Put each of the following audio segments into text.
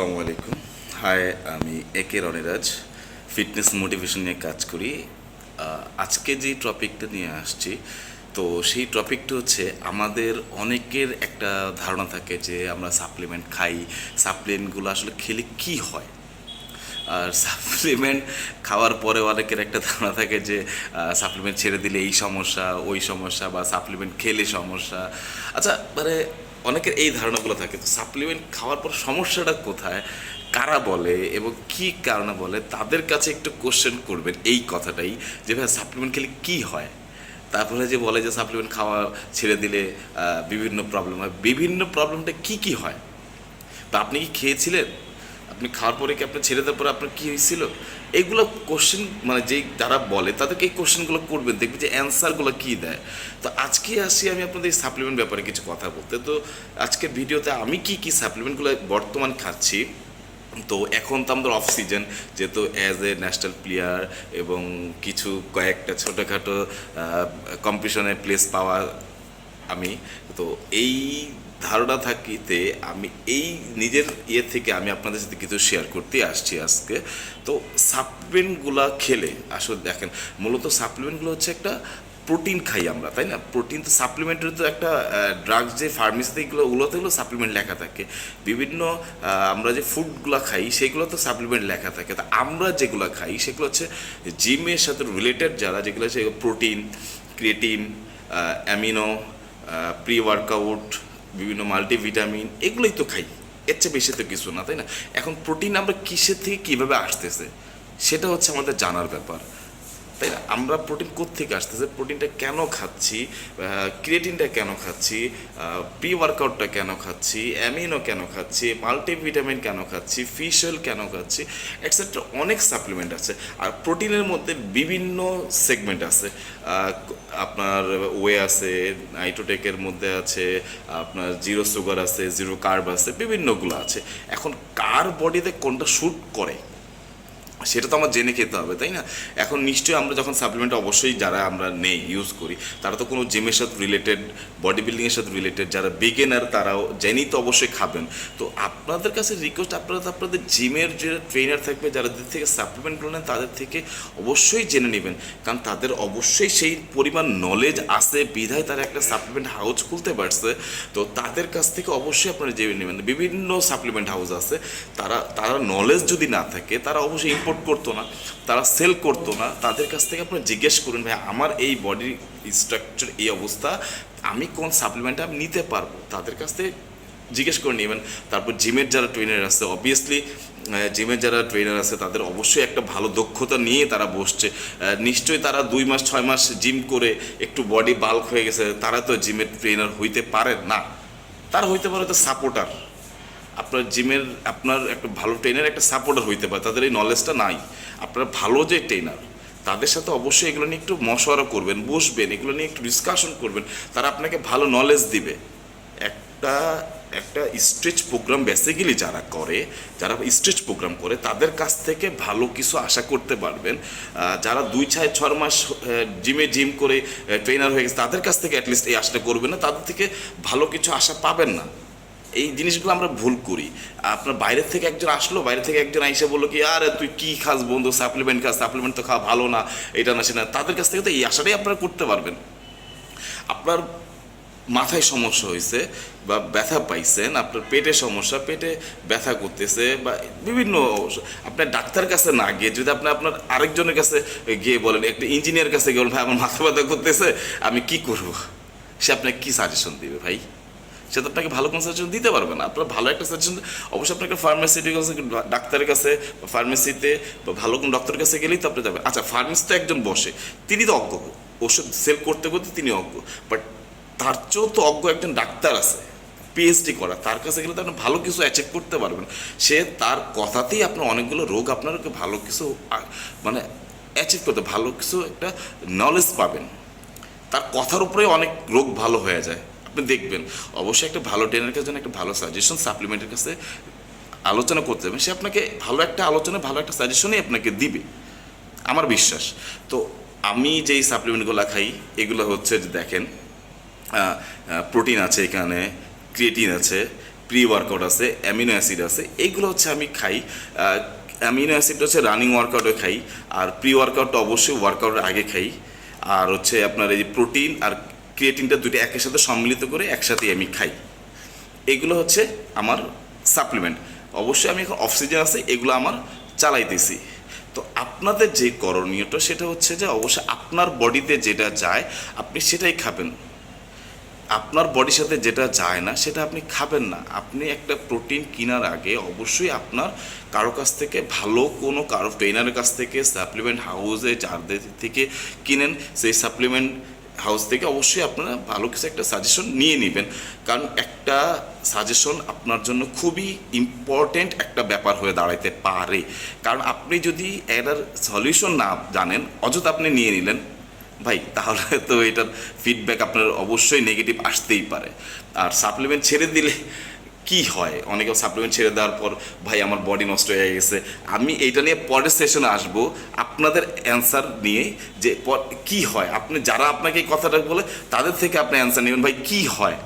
আসসালামু আলাইকুম। হাই, আমি একে রনিরাজ ফিটনেস মোটিভেশন নিয়ে কাজ করি। আজকে যে টপিকটা নিয়ে আসছি, তো সেই টপিকটা হচ্ছে আমাদের অনেকের একটা ধারণা থাকে যে আমরা সাপ্লিমেন্ট খাই। সাপ্লিমেন্টগুলো আসলে খেলে কি হয়? আর সাপ্লিমেন্ট খাওয়ার পরে অনেকের একটা ধারণা থাকে যে সাপ্লিমেন্ট ছেড়ে দিলে এই সমস্যা, ওই সমস্যা বা সাপ্লিমেন্ট খেলে সমস্যা। আচ্ছা মানে অনেকের এই ধারণাগুলো থাকে, তো সাপ্লিমেন্ট খাওয়ার পর সমস্যাটা কোথায়, কারা বলে এবং কি কারণে বলে, তাদের কাছে একটু কোশ্চেন করবেন এই কথাটাই, যে ভাই সাপ্লিমেন্ট খেলে কি হয়? তারপরে যে বলে যে সাপ্লিমেন্ট খাওয়া ছেড়ে দিলে বিভিন্ন প্রবলেম হয়। বিভিন্ন প্রবলেমটা কি কি হয়? তা আপনি কি খেয়েছিলেন? আপনি খাওয়ার পরে কি আপনি ছেড়ে দেওয়ার পরে আপনার কী হয়েছিল? এইগুলো কোশ্চেন মানে যেই যারা বলে, তাদেরকে এই কোশ্চেনগুলো করবেন দেখবে যে অ্যান্সারগুলো কী দেয়। তো আজকে আসি আমি আপনাদের এই সাপ্লিমেন্ট ব্যাপারে কিছু কথা বলতে। তো আজকে ভিডিওতে আমি কি কি সাপ্লিমেন্টগুলো বর্তমান খাচ্ছি। তো এখন তো আমাদের অফ সিজন যেহেতু অ্যাজ এ ন্যাশনাল প্লেয়ার এবং কিছু কয়েকটা ছোটোখাটো কম্পিটিশনে প্লেস পাওয়া আমি। তো এই ধারণা থাকিতে আমি এই নিজের ইয়ে থেকে আমি আপনাদের সাথে কিছু শেয়ার করতে আসছি আজকে। তো সাপ্লিমেন্টগুলো খেলে, আসলে দেখেন, মূলত সাপ্লিমেন্টগুলো হচ্ছে একটা প্রোটিন খাই আমরা, তাই না? প্রোটিন তো সাপ্লিমেন্টের তো একটা ড্রাগস যে ফার্মেসিতে এগুলো ওগুলোতে এগুলো সাপ্লিমেন্ট লেখা থাকে। বিভিন্ন আমরা যে ফুডগুলো খাই, সেগুলো তো সাপ্লিমেন্ট লেখা থাকে। তা আমরা যেগুলো খাই, সেগুলো হচ্ছে জিমের সাথে রিলেটেড যারা, যেগুলো হচ্ছে protein creatine amino pre workout বিভিন্ন মাল্টিভিটামিন এগুলোই তো খাই। এর চেয়ে বেশি তো কিছু না, তাই না? এখন প্রোটিন আমরা কিসের থেকে কীভাবে আসতেছে, সেটা হচ্ছে আমাদের জানার ব্যাপার। তাই না? আমরা প্রোটিন থেকে আসতেছে? প্রোটিনটা কেন খাচ্ছি? ক্রিয়েটিনটা কেন খাচ্ছি? প্রি ওয়ার্কআউটটা কেন খাচ্ছি? অ্যামিনো কেন খাচ্ছি? মাল্টিভিটামিন কেন খাচ্ছি? ফিশ অয়েল কেন খাচ্ছি? এটসেট্রা অনেক সাপ্লিমেন্ট আছে। আর প্রোটিনের মধ্যে বিভিন্ন সেগমেন্ট আছে। আপনার ওয়ে আছে নাইট্রোটেকের মধ্যে আছে, আপনার জিরো সুগার আছে জিরো কার্ব আছে, বিভিন্নগুলো আছে। এখন কার বডিতে কোনটা শ্যুট করে? সেটা তো আমার জেনে খেতে হবে, তাই না? এখন নিশ্চয়ই আমরা যখন সাপ্লিমেন্ট অবশ্যই যারা আমরা নেই ইউজ করি, তারা তো কোনো জিমের সাথে রিলেটেড বডি বিল্ডিংয়ের সাথে রিলেটেড যারা বিগেনার তারাও জেনেই তো অবশ্যই খাবেন। তো আপনাদের কাছে রিকোয়েস্ট আপনারা আপনাদের জিমের যে ট্রেনার থাকবে, যারা যাদের থেকে সাপ্লিমেন্টগুলো নেন, তাদের থেকে অবশ্যই জেনে নেবেন। কারণ তাদের অবশ্যই সেই পরিমাণ নলেজ আছে, বিধায় তারা একটা সাপ্লিমেন্ট হাউস খুলতে পারছে। তো তাদের কাছ থেকে অবশ্যই আপনারা জেনে নেবেন। বিভিন্ন সাপ্লিমেন্ট হাউস আছে, তারা তারা নলেজ যদি না থাকে, তারা অবশ্যই ইম্পোর্ট করতো না, তারা সেল করতো না, তাদের কাছ থেকে আপনি জিজ্ঞেস করুন, ভাই, আমার এই বডির স্ট্রাকচার এই অবস্থা, আমি কোন সাপ্লিমেন্টটা নিতে পারব? তাদের কাছ থেকে জিজ্ঞেস করে নেবেন। তারপর জিমের যারা ট্রেনার আছে অবভিয়াসলি জিমের যারা ট্রেনার আছে, তাদের অবশ্যই একটা ভালো দক্ষতা নিয়ে তারা বসছে। নিশ্চয়ই তারা দুই মাস, ছয় মাস জিম করে একটু বডি বাল্ক হয়ে গেছে, তারা তো জিমের ট্রেনার হইতে পারে না। তারা হইতে পারে তো সাপোর্টার আপনার জিমের, আপনার একটা ভালো ট্রেনার একটা সাপোর্টার হইতে পারে, তাদের এই নলেজটা নাই। আপনার ভালো যে ট্রেনার তাদের সাথে অবশ্যই এগুলো নিয়ে একটু মশওয়ারা করবেন, বসবেন, এগুলো নিয়ে একটু ডিসকাশন করবেন, তারা আপনাকে ভালো নলেজ দিবে। একটা একটা স্ট্রেচ প্রোগ্রাম বেসিক্যালি যারা করে, যারা স্ট্রেচ প্রোগ্রাম করে, তাদের কাছ থেকে ভালো কিছু আশা করতে পারবেন। যারা দুই ছয় ছয় মাস জিমে জিম করে ট্রেনার হয়ে গেছে, তাদের কাছ থেকে অ্যাটলিস্ট এই আশাটা করবেন না, তাদের থেকে ভালো কিছু আশা পাবেন না। এই জিনিসগুলো আমরা ভুল করি। আপনার বাইরের থেকে একজন আসলো, বাইরে থেকে একজন আইসে বলল কি, আরে, তুই কী খাস বন্ধু? সাপ্লিমেন্ট খাস সাপ্লিমেন্ট তো খাওয়া ভালো না, এটা না, সেটা না। তাদের কাছ থেকে তো এই আশাটাই আপনারা করতে পারবেন। আপনার মাথায় সমস্যা হয়েছে বা ব্যথা পাইছেন, আপনার পেটে সমস্যা, পেটে ব্যথা করতেছে বা বিভিন্ন আপনার ডাক্তার কাছে না গিয়ে, যদি আপনি আপনার আরেকজনের কাছে গিয়ে বলেন, একটা ইঞ্জিনিয়ার কাছে গেলেন ভাই, আমার মাথা ব্যথা করতেছে, আমি কি করব? সে আপনাকে কি সাজেশন দিবে ভাই? সে তো আপনাকে ভালো কোনো দিতে পারবে না। আপনার ভালো একটা সাজেশন অবশ্যই আপনাকে ফার্মাসিউটিক্যাল ডাক্তারের কাছে বা ফার্মেসিতে বা ভালো কোনো ডক্টরের কাছে গেলেই তো আপনি যাবেন। আচ্ছা ফার্মেসি তো একজন বসে। তিনি তো অজ্ঞ। ওষুধ সেল করতে করতে তিনি অজ্ঞ। বাট তার চেয়েও তো অজ্ঞ একজন ডাক্তার আছে। পিএইচডি করা। তার কাছে গেলে তো আপনি ভালো কিছু অ্যাচিভ করতে পারবেন। সে তার কথাতেই আপনার অনেকগুলো রোগ আপনার ভালো কিছু মানে অ্যাচিভ করতে, ভালো কিছু একটা নলেজ পাবেন। তার কথার উপরে অনেক রোগ ভালো হয়ে যায়। আপনি দেখবেন। অবশ্যই একটা ভালো ট্রেনের কাছে একটা ভালো সাজেশন সাপ্লিমেন্টের কাছে আলোচনা করতে হবে। সে আপনাকে ভালো একটা আলোচনা, ভালো একটা সাজেশনই আপনাকে দিবে। আমার বিশ্বাস। তো আমি যেই সাপ্লিমেন্টগুলো খাই, এগুলো হচ্ছে যে দেখেন প্রোটিন আছে এখানে ক্রিয়েটিন আছে প্রি ওয়ার্কআউট আছে অ্যামিনো অ্যাসিড আছে এইগুলো হচ্ছে আমি খাই। অ্যামিনো অ্যাসিড হচ্ছে রানিং ওয়ার্কআউটে খাই, আর প্রি ওয়ার্কআউটটা অবশ্যই ওয়ার্কআউটের আগে খাই। আর হচ্ছে আপনার এই প্রোটিন আর ক্রিয়েটিনটা দুটো একের সাথে সম্মিলিত করে একসাথেই আমি খাই। এগুলো হচ্ছে আমার সাপ্লিমেন্ট অবশ্যই আমি এখন অক্সিজেন আছে, এগুলো আমার চালাইতেছি। তো আপনাদের যে করণীয়টা, সেটা হচ্ছে যে অবশ্যই আপনার বডিতে যেটা যায়, আপনি সেটাই খাবেন। আপনার বডির সাথে যেটা যায় না, সেটা আপনি খাবেন না। আপনি একটা প্রোটিন কেনার আগে অবশ্যই আপনার কারও কাছ থেকে ভালো কোনো কারও ট্রেনারের কাছ থেকে সাপ্লিমেন্ট হাউসে যাদের থেকে কিনেন, সেই সাপ্লিমেন্ট হাউস থেকে অবশ্যই আপনারা ভালো কিছু একটা সাজেশন নিয়ে নেবেন। কারণ একটা সাজেশন আপনার জন্য খুবই ইম্পর্টেন্ট একটা ব্যাপার হয়ে দাঁড়াইতে পারে। কারণ আপনি যদি এটার সলিউশন না জানেন, অযথা আপনি নিয়ে নিলেন, ভাই, তাহলে তো এটার ফিডব্যাক আপনার অবশ্যই নেগেটিভ আসতেই পারে। আর সাপ্লিমেন্ট ছেড়ে দিলে কি হয়? অনেকে সাপ্লিমেন্ট ছেড়ে দেওয়ার পর, ভাই, আমার বডি নষ্ট হয়ে গেছে। আমি এইটা নিয়ে পরের সেশনে আসব আপনাদের অ্যান্সার নিয়ে যে কি হয়? আপনি যারা আপনাকে এই কথাটা বলে, তাদের থেকে আপনি অ্যান্সার নেবেন, ভাই, কি হয়?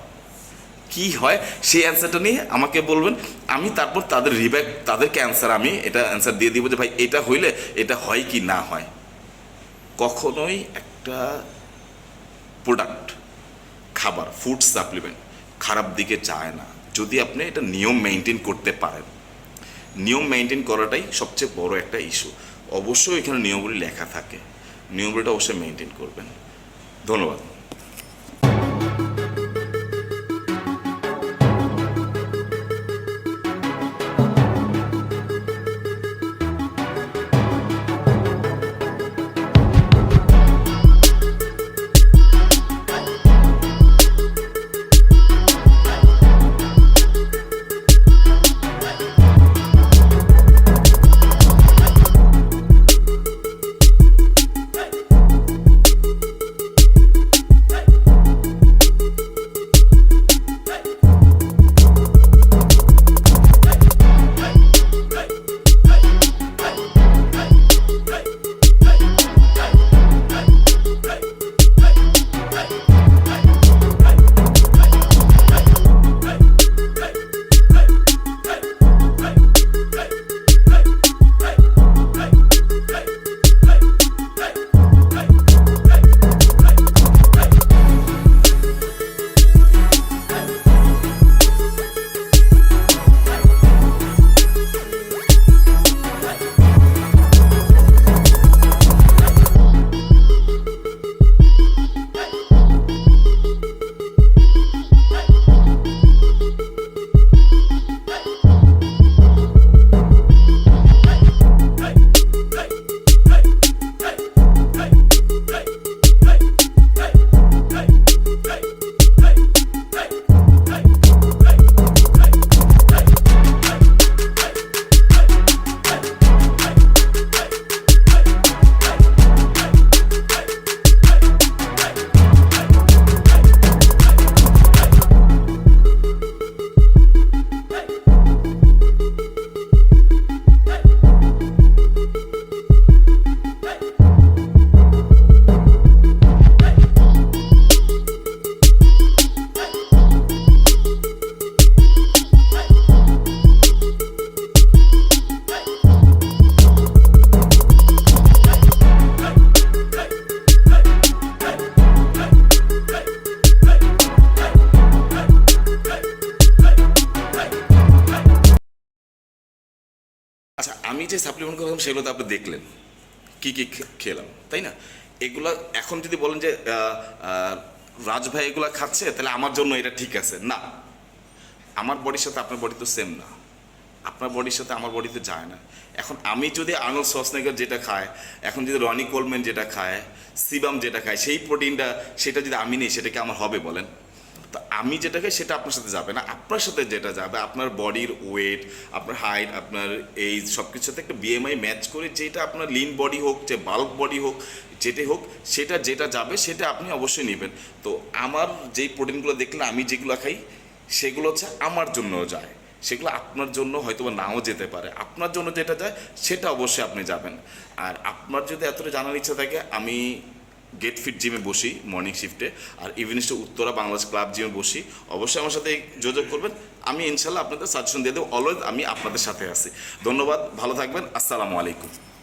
কি হয়? সেই অ্যান্সারটা নিয়ে আমাকে বলবেন। আমি তারপর তাদের রিব্যাক তাদেরকে অ্যান্সার আমি এটা অ্যান্সার দিয়ে দিব যে, ভাই, এটা হইলে এটা হয় কি না হয়? কখনোই একটা প্রোডাক্ট খাবার ফুড সাপ্লিমেন্ট খারাপ দিকে যায় না। যদি আপনি এটা নিয়ম মেনটেন করতে পারেন, নিয়ম মেনটেন করাটাই সবচেয়ে বড় একটা ইস্যু অবশ্যই এখানে নিয়মগুলি লেখা থাকে। নিয়মগুলিটা অবশ্যই মেনটেন করবেন। ধন্যবাদ। সেগুলো তো আপনি দেখলেন। কি কি খেলাম, তাই না? এগুলা এখন যদি বলেন যে রাজভাই এগুলা খাচ্ছে, তাহলে আমার জন্য এটা ঠিক আছে। না। আমার বডির সাথে আপনার বডি তো সেম না। আপনার বডির সাথে আমার বডিতে যায় না। এখন আমি যদি আর্নল্ড সসনেগার যেটা খায়, এখন যদি রনি কোলম্যান যেটা খায় সিবাম যেটা খায়, সেই প্রোটিনটা, সেটা যদি আমি নিই, সেটা কি আমার হবে বলেন? তো আমি যেটা খাই সেটা আপনার সাথে যাবে না, আপনার সাথে যেটা যাবে, আপনার বডির ওয়েট আপনার হাইট আপনার এই সব কিছুর সাথে একটা বিএমআই ম্যাচ করে যেটা আপনার লিন বডি হোক, যে বাল্ক বডি হোক যেটাই হোক, সেটা যেটা যাবে, সেটা আপনি অবশ্যই নেবেন। তো আমার যেই প্রোটিনগুলো দেখলে আমি যেগুলো খাই, সেগুলো হচ্ছে আমার জন্য যায়। সেগুলো আপনার জন্য হয়তো নাও যেতে পারে। আপনার জন্য যেটা যায়, সেটা অবশ্যই আপনি যাবেন। আর আপনার যদি এতটা জানার ইচ্ছা থাকে, আমি গেট ফিট জিমে বসি মর্নিং শিফটে আর ইভিনিংসটা উত্তরা বাংলাদেশ ক্লাব জিমে বসি। অবশ্যই আমার সাথে যোগাযোগ করবেন। আমি ইনশাল্লাহ আপনাদের সাজেশন দিয়ে দেবো। অলওয়েজ আমি আপনাদের সাথে আছি। ধন্যবাদ, ভালো থাকবেন। আসসালামু আলাইকুম।